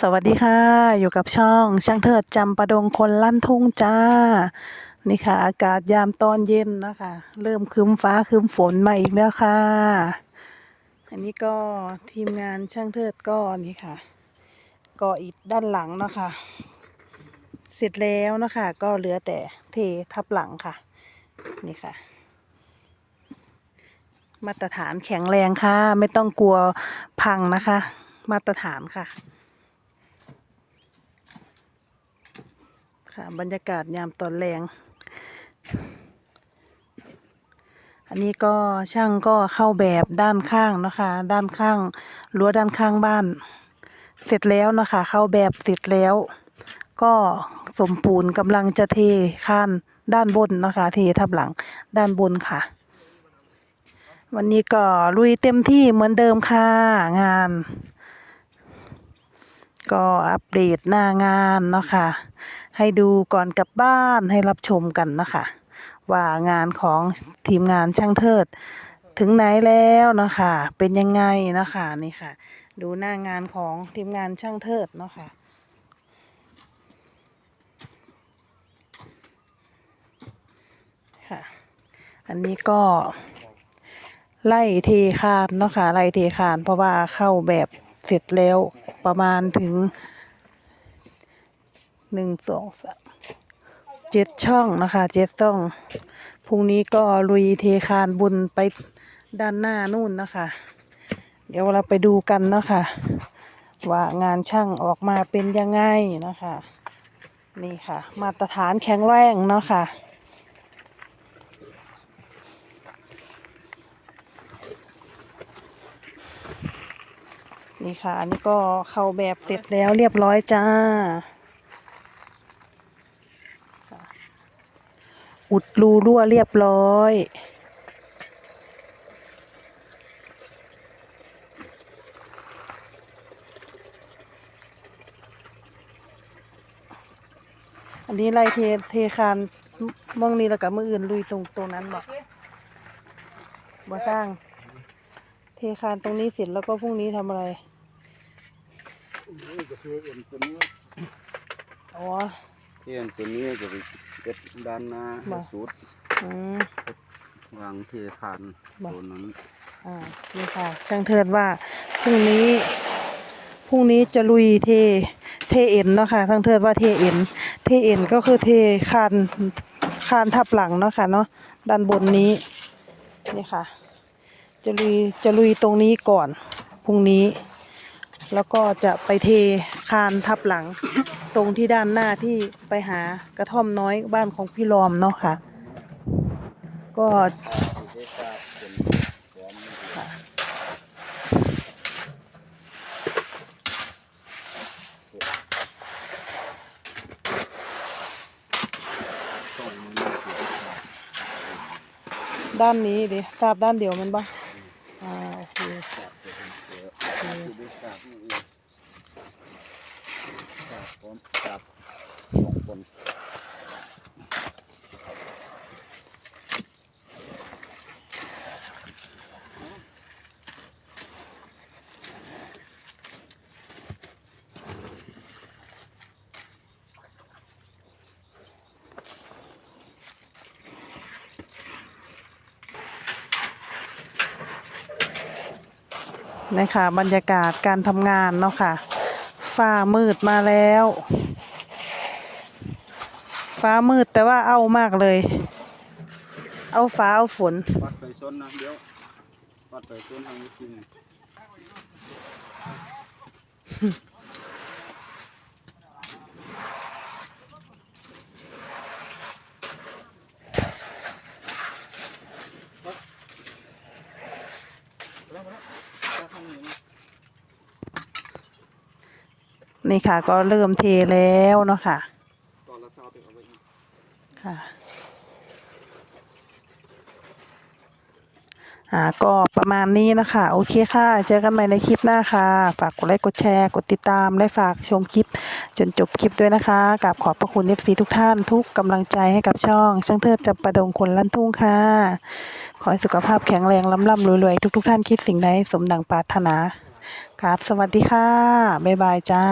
สวัสดีค่ะ อยู่กับช่องช่างเถิดจำประดงคนลั่นทุ่งจ้า นี่ค่ะ อากาศยามตอนเย็นนะคะ เริ่มครึ้มฟ้าครึ้มฝนมาอีกแล้วค่ะ อันนี้ก็ทีมงานช่างเทิดก็นี่ค่ะก่ออิฐด้านหลังนะคะ เสร็จแล้วนะคะ ก็เหลือแต่เททับหลังค่ะ นี่ค่ะ มาตรฐานแข็งแรงค่ะ ไม่ต้องกลัวพังนะคะ มาตรฐานค่ะ ค่ะ บรรยากาศยามตอนแรง อันนี้ก็ช่างก็เข้าแบบด้านข้างนะคะ ด้านข้างรั้วด้านข้างบ้าน เสร็จแล้วนะคะ เข้าแบบเสร็จแล้ว ก็สมปูนกำลังจะเทข้านด้านบนนะคะ เททับหลังด้านบนค่ะ วันนี้ก็ลุยเต็มที่เหมือนเดิมค่ะงานก็อัปเดตหน้างานเนาะค่ะ ให้ดูก่อนกลับบ้านให้รับชมกันนะคะ ว่างานของทีมงานช่างเทิด ถึงไหนแล้วนะคะ เป็นยังไงนะคะนี่ค่ะ ดูหน้างานของทีมงานช่างเทิดเนาะค่ะค่ะ อันนี้ก็ไล่เทคานเนาะค่ะไล่เทคานเพราะว่าเข้าแบบเสร็จแล้วประมาณถึง หนึ่งสองสามเจ็ดช่องนะคะเจ็ดช่องพรุ่งนี้ก็ลุยเทคานบุญไปด้านหน้านู่นนะคะ เดี๋ยวเราไปดูกันนะคะ ว่างานช่างออกมาเป็นยังไงนะคะ นี่ค่ะ มาตรฐานแข็งแรงเนาะค่ะนี่ค่ะ อันนี้ก็เข้าแบบเสร็จแล้วเรียบร้อยจ้า อุดรูรั่วเรียบร้อย อันนี้ไล่เทเทคานมองนี้แล้วกับมืออื่นลุยตรงตรงนั้นบอกบ่สร้าง เทคานตรงนี้เสร็จแล้วก็พรุ่งนี้ทำอะไรนี่ก็คือเอ็นตัวนี้อ๋อที่เอ็นตัวนี้จะไป เก็บด้านหน้าบ่สุดอืม วางเทคานบ่ ตัวนั้นอ่านี่ค่ะช่างเทิดว่าพรุ่งนี้พรุ่งนี้จะลุยเทเทเอ็นเนาะค่ะช่างเทิดว่าเทเอ็นเทเอ็นก็คือเทคานคานทับหลังเนาะค่ะเนาะด้านบนนี้นี่ค่ะ จะลุยจะลุยตรงนี้ก่อนพรุ่งนี้ แล้วก็จะไปเทคานทับหลัง ตรงที่ด้านหน้าที่ไปหากระท่อมน้อยบ้านของพี่รอมเนาะค่ะ ก็ด้านนี้ดิทราบด้านเดียวมันบ่อ่าโอเค คือได้ทราบนี่เองทราบพร้อมทราบสองคนนะคะบรรยากาศการทำงานเนาะค่ะ ฟ้ามืดมาแล้ว ฟ้ามืดแต่ว่าเอามากเลย เอาฟ้าเอาฝนวัดไปซนนะเดี๋ยววัดไปซนทางนี้จริ นี่ค่ะ ก็เริ่มเทแล้วเนาะค่ะตอนละเช้าเป็นเอาไว้ค่ะอ่าก็ประมาณนี้นะคะ โอเคค่ะ เจอกันใหม่ในคลิปหน้าค่ะ ฝากกดไลค์กดแชร์ กดติดตามและฝากชมคลิป จนจบคลิปด้วยนะคะกับขอบพระคุณ FC ทุกท่านทุกกำลังใจให้กับช่องช่างเทิดจำประดงคนลั่นทุ่งค่ะ ขอให้สุขภาพแข็งแรงล่ำๆรวยๆทุกๆท่านคิดสิ่งใดสมดังปรารถนา ครับ สวัสดีค่ะ บ๊ายบายจ้า